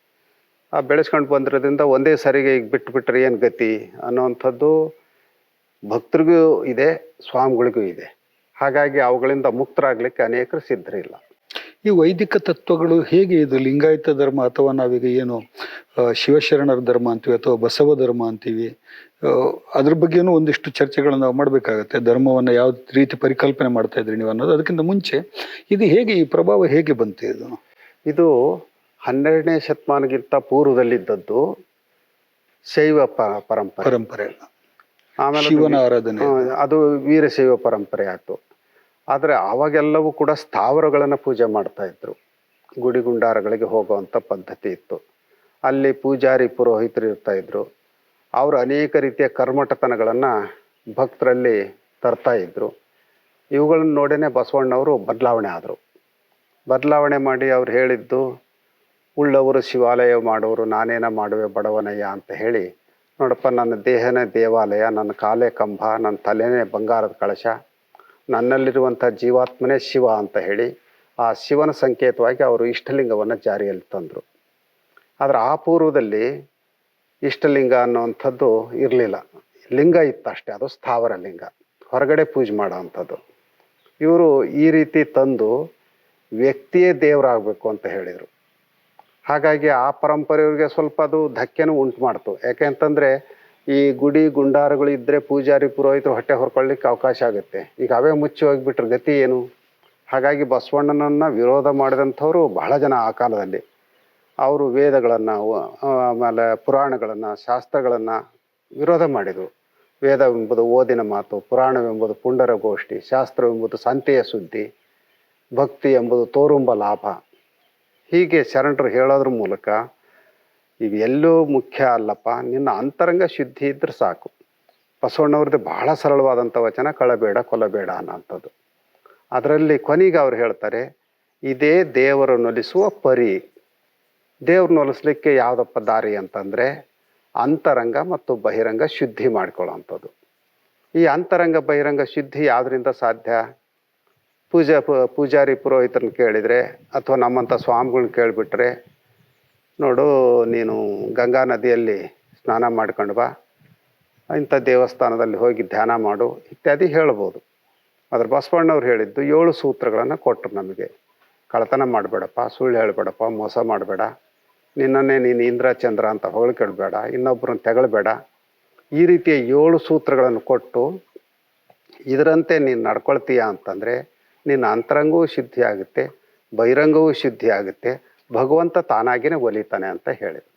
ಆ ಬೆಳೆಸ್ಕೊಂಡು ಬಂದಿರೋದ್ರಿಂದ ಒಂದೇ ಸರಿಗೆ ಈಗ ಬಿಟ್ಟುಬಿಟ್ರೆ ಏನು ಗತಿ ಅನ್ನೋವಂಥದ್ದು ಭಕ್ತರಿಗೂ ಇದೆ ಸ್ವಾಮಿಗಳಿಗೂ ಇದೆ. ಹಾಗಾಗಿ ಅವುಗಳಿಂದ ಮುಕ್ತರಾಗಲಿಕ್ಕೆ ಅನೇಕರು ಸಿದ್ಧರಿಲ್ಲ. ಈ ವೈದಿಕ ತತ್ವಗಳು ಹೇಗೆ ಇದು ಲಿಂಗಾಯತ ಧರ್ಮ ಅಥವಾ ನಾವೀಗ ಏನು ಶಿವಶರಣರ ಧರ್ಮ ಅಂತೀವಿ ಅಥವಾ ಬಸವ ಧರ್ಮ ಅಂತೀವಿ ಅದ್ರ ಬಗ್ಗೆನೂ ಒಂದಿಷ್ಟು ಚರ್ಚೆಗಳನ್ನು ನಾವು ಮಾಡಬೇಕಾಗತ್ತೆ. ಧರ್ಮವನ್ನು ಯಾವ ರೀತಿ ಪರಿಕಲ್ಪನೆ ಮಾಡ್ತಾ ಇದ್ರಿ ನೀವು ಅನ್ನೋದು. ಅದಕ್ಕಿಂತ ಮುಂಚೆ ಇದು ಹೇಗೆ ಈ ಪ್ರಭಾವ ಹೇಗೆ ಬಂತು ಇದು? ಇದು ಹನ್ನೆರಡನೇ ಶತಮಾನಗಿಂತ ಪೂರ್ವದಲ್ಲಿದ್ದದ್ದು ಶೈವ ಪರಂಪರೆ. ಪರಂಪರೆ. ಆಮೇಲೆ ಅದು ಶಿವನ ಆರಾಧನೆ. ಅದು ವೀರಶೈವ ಪರಂಪರೆ ಆಯ್ತು. ಆದರೆ ಅವಾಗೆಲ್ಲವೂ ಕೂಡ ಸ್ಥಾವರಗಳನ್ನು ಪೂಜೆ ಮಾಡ್ತಾ ಇದ್ರು. ಗುಡಿ ಗುಂಡಾರಗಳಿಗೆ ಹೋಗುವಂಥ ಪದ್ಧತಿ ಇತ್ತು. ಅಲ್ಲಿ ಪೂಜಾರಿ ಪುರೋಹಿತರು ಇರ್ತಾ ಇದ್ರು. ಅವರು ಅನೇಕ ರೀತಿಯ ಕರ್ಮಟತನಗಳನ್ನು ಭಕ್ತರಲ್ಲಿ ತರ್ತಾ ಇದ್ರು. ಇವುಗಳನ್ನ ನೋಡೇ ಬಸವಣ್ಣವರು ಬದಲಾವಣೆ ಆದರು. ಬದಲಾವಣೆ ಮಾಡಿ ಅವ್ರು ಹೇಳಿದ್ದು ಉಳ್ಳವರು ಶಿವಾಲಯ ಮಾಡೋರು ನಾನೇನ ಮಾಡುವೆ ಬಡವನಯ್ಯ ಅಂತ ಹೇಳಿ ನೋಡಪ್ಪ, ನನ್ನ ದೇಹನೇ ದೇವಾಲಯ, ನನ್ನ ಕಾಲೇ ಕಂಬ, ನನ್ನ ತಲೆನೇ ಬಂಗಾರದ ಕಳಶ, ನನ್ನಲ್ಲಿರುವಂಥ ಜೀವಾತ್ಮನೇ ಶಿವ ಅಂತ ಹೇಳಿ ಆ ಶಿವನ ಸಂಕೇತವಾಗಿ ಅವರು ಇಷ್ಟಲಿಂಗವನ್ನು ಜಾರಿಯಲ್ಲಿ ತಂದರು. ಆದರೆ ಆ ಪೂರ್ವದಲ್ಲಿ ಇಷ್ಟಲಿಂಗ ಅನ್ನುವಂಥದ್ದು ಇರಲಿಲ್ಲ. ಲಿಂಗ ಇತ್ತು ಅಷ್ಟೇ ಅದು ಸ್ಥಾವರ ಲಿಂಗ. ಹೊರಗಡೆ ಪೂಜೆ ಮಾಡೋ ಅಂಥದ್ದು ಇವರು ಈ ರೀತಿ ತಂದು ವ್ಯಕ್ತಿಯೇ ದೇವರಾಗಬೇಕು ಅಂತ ಹೇಳಿದರು. ಹಾಗಾಗಿ ಆ ಪರಂಪರೆಯವ್ರಿಗೆ ಸ್ವಲ್ಪ ಅದು ಧಕ್ಕೆನೂ ಉಂಟು ಮಾಡ್ತು. ಯಾಕೆಂತಂದರೆ ಈ ಗುಡಿ ಗುಂಡಾರಗಳು ಇದ್ದರೆ ಪೂಜಾರಿ ಪುರೋಹಿತರು ಹೊಟ್ಟೆ ಹೊರ್ಕೊಳ್ಳಿಕ್ಕೆ ಅವಕಾಶ ಆಗುತ್ತೆ. ಈಗ ಅವೇ ಮುಚ್ಚಿ ಹೋಗಿಬಿಟ್ರೆ ಗತಿ ಏನು? ಹಾಗಾಗಿ ಬಸವಣ್ಣನನ್ನು ವಿರೋಧ ಮಾಡಿದಂಥವ್ರು ಬಹಳ ಜನ ಆ ಕಾಲದಲ್ಲಿ. ಅವರು ವೇದಗಳನ್ನು ಆಮೇಲೆ ಪುರಾಣಗಳನ್ನು, ಶಾಸ್ತ್ರಗಳನ್ನು ವಿರೋಧ ಮಾಡಿದರು. ವೇದವೆಂಬುದು ಓದಿನ ಮಾತು ಪುರಾಣವೆಂಬುದು ಪುಂಡರ ಗೋಷ್ಠಿ ಶಾಸ್ತ್ರವೆಂಬುದು ಸಂತೆಯ ಸುದ್ದಿ, ಭಕ್ತಿ ಎಂಬುದು ತೋರುಂಬ ಲಾಭ. ಹೀಗೆ ಶರಣರು ಹೇಳೋದ್ರ ಮೂಲಕ ಇವೆಲ್ಲೂ ಮುಖ್ಯ ಅಲ್ಲಪ್ಪ, ನಿನ್ನ ಅಂತರಂಗ ಶುದ್ಧಿ ಇದ್ರೆ ಸಾಕು. ಬಸವಣ್ಣವ್ರದ್ದು ಬಹಳ ಸರಳವಾದಂಥ ವಚನ, ಕಳಬೇಡ ಕೊಲಬೇಡ ಅನ್ನೋಂಥದ್ದು. ಅದರಲ್ಲಿ ಕೊನೆಗೆ ಅವ್ರು ಹೇಳ್ತಾರೆ, ಇದೇ ದೇವರು ನೊಲಿಸುವ ಪರಿ. ದೇವ್ರು ನೊಲಿಸ್ಲಿಕ್ಕೆ ಯಾವುದಪ್ಪ ದಾರಿ ಅಂತಂದರೆ, ಅಂತರಂಗ ಮತ್ತು ಬಹಿರಂಗ ಶುದ್ಧಿ ಮಾಡ್ಕೊಳ್ಳೋ ಅಂಥದ್ದು ಈ ಅಂತರಂಗ, ಬಹಿರಂಗ ಶುದ್ಧಿ ಯಾವುದರಿಂದ ಸಾಧ್ಯ? ಪೂಜಾ ಪೂಜಾರಿ ಪುರೋಹಿತರನ್ನ ಕೇಳಿದರೆ ಅಥವಾ ನಮ್ಮಂಥ ಸ್ವಾಮಿಗಳನ್ನ ಕೇಳಿಬಿಟ್ರೆ, ನೋಡು, ನೀನು ಗಂಗಾ ನದಿಯಲ್ಲಿ ಸ್ನಾನ ಮಾಡ್ಕೊಂಡು ಬಾ, ಇಂಥ ದೇವಸ್ಥಾನದಲ್ಲಿ ಹೋಗಿ ಧ್ಯಾನ ಮಾಡು, ಇತ್ಯಾದಿ ಹೇಳ್ಬೋದು. ಆದರೆ ಬಸವಣ್ಣವ್ರು ಹೇಳಿದ್ದು ಏಳು ಸೂತ್ರಗಳನ್ನು ಕೊಟ್ಟರು ನಮಗೆ. ಕಳತನ ಮಾಡಬೇಡಪ್ಪ, ಸುಳ್ಳು ಹೇಳಬೇಡಪ್ಪ, ಮೋಸ ಮಾಡಬೇಡ. ನಿನ್ನನ್ನೇ ನೀನು ಇಂದ್ರ ಚಂದ್ರ ಅಂತ ಹೊಗಳ್ಕೊಳ್ಬೇಡ ಇನ್ನೊಬ್ಬರನ್ನ ತೆಗಳಬೇಡ. ಈ ರೀತಿಯ ಏಳು ಸೂತ್ರಗಳನ್ನು ಕೊಟ್ಟು, ಇದರಂತೆ ನೀನು ನಡ್ಕೊಳ್ತೀಯ ಅಂತಂದರೆ ನಿನ್ನ ಅಂತರಂಗವೂ ಶುದ್ಧಿ ಆಗುತ್ತೆ ಬಹಿರಂಗವೂ ಶುದ್ಧಿ ಆಗುತ್ತೆ ಭಗವಂತ ತಾನಾಗಿನೇ ಒಲಿತಾನೆ ಅಂತ ಹೇಳಿದ್ರು.